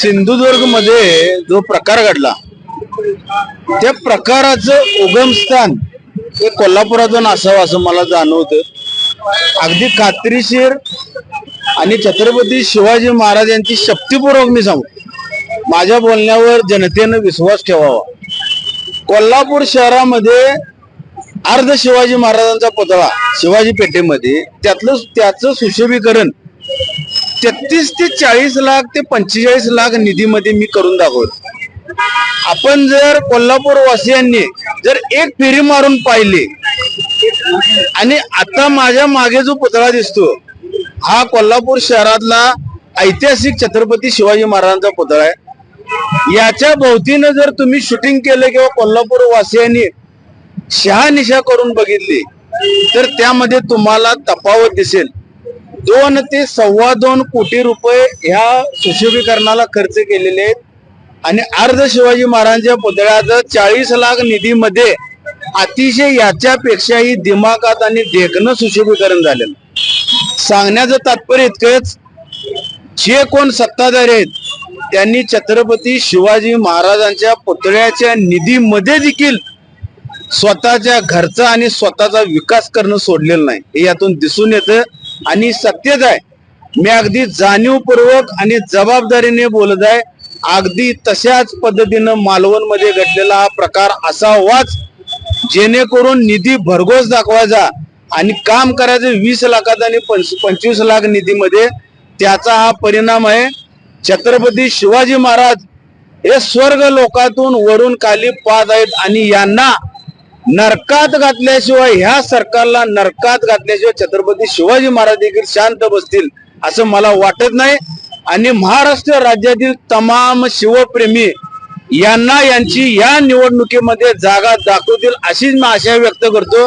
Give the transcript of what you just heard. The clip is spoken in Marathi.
सिंधुदुर्गमध्ये जो प्रकार घडला त्या प्रकाराचं उगमस्थान हे कोल्हापुरातून असावं असं मला जाणवतं. अगदी खात्रीशीर आणि छत्रपती शिवाजी महाराज यांची शक्तीपूर्वक मी सांगू माझ्या बोलण्यावर जनतेनं विश्वास ठेवावा. कोल्हापूर शहरामध्ये अर्ध शिवाजी महाराजांचा पुतळा शिवाजी पेठेमध्ये त्यातलं त्याचं सुशोभीकरण तेहतीस ते चाळीस लाख ते पंचेचाळीस लाख निधीमध्ये मी करून दाखवत. आपण जर कोल्हापूर वासियांनी जर एक फेरी मारून पाहिली आणि आता माझ्या मागे जो पुतळा दिसतो हा कोल्हापूर शहरातला ऐतिहासिक छत्रपती शिवाजी महाराजांचा पुतळा आहे. याच्या भोवतीनं जर तुम्ही शूटिंग केलं किंवा कोल्हापूर वासियांनी शहानिशा करून बघितली तर त्यामध्ये तुम्हाला तपावत दिसेल. दोन ते सव्वा दोन कोटी रुपये ह्या सुशोभीकरणाला खर्च केलेले आहेत. आणि अर्ध शिवाजी महाराजांच्या पुतळ्याचं चाळीस लाख निधीमध्ये अतिशय याच्यापेक्षाही दिमागात आणि देखणं सुशोभीकरण झालेलं. सांगण्याचं तात्पर्य इतकंच जे कोण सत्ताधारी आहेत त्यांनी छत्रपती शिवाजी महाराजांच्या पुतळ्याच्या निधीमध्ये देखील स्वतःच्या घरचा आणि स्वतःचा विकास करणं सोडलेलं नाही. हे यातून दिसून येतं. आणि सत्यच आहे. मी अगदी जाणीवपूर्वक आणि जबाबदारीने बोलत आहे. अगदी तशाच पद्धतीनं मालवणमध्ये घडलेला हा प्रकार असावाच. जेणेकरून निधी भरघोस दाखवायचा आणि काम करायचं वीस लाखात आणि पंच- पंचवीस लाख निधीमध्ये त्याचा हा परिणाम आहे. छत्रपती शिवाजी महाराज हे स्वर्ग लोकातून वरून खाली पाहत आहेत आणि यांना नरकात घातल्याशिवाय ह्या सरकारला नरकात घातल्याशिवाय छत्रपती शिवाजी महाराज देखील शांत बसतील असं मला वाटत नाही. आणि महाराष्ट्र राज्यातील तमाम शिवप्रेमी यांना यांची या निवडणुकीमध्ये जागा दाखवतील अशीच मी आशा व्यक्त करतो.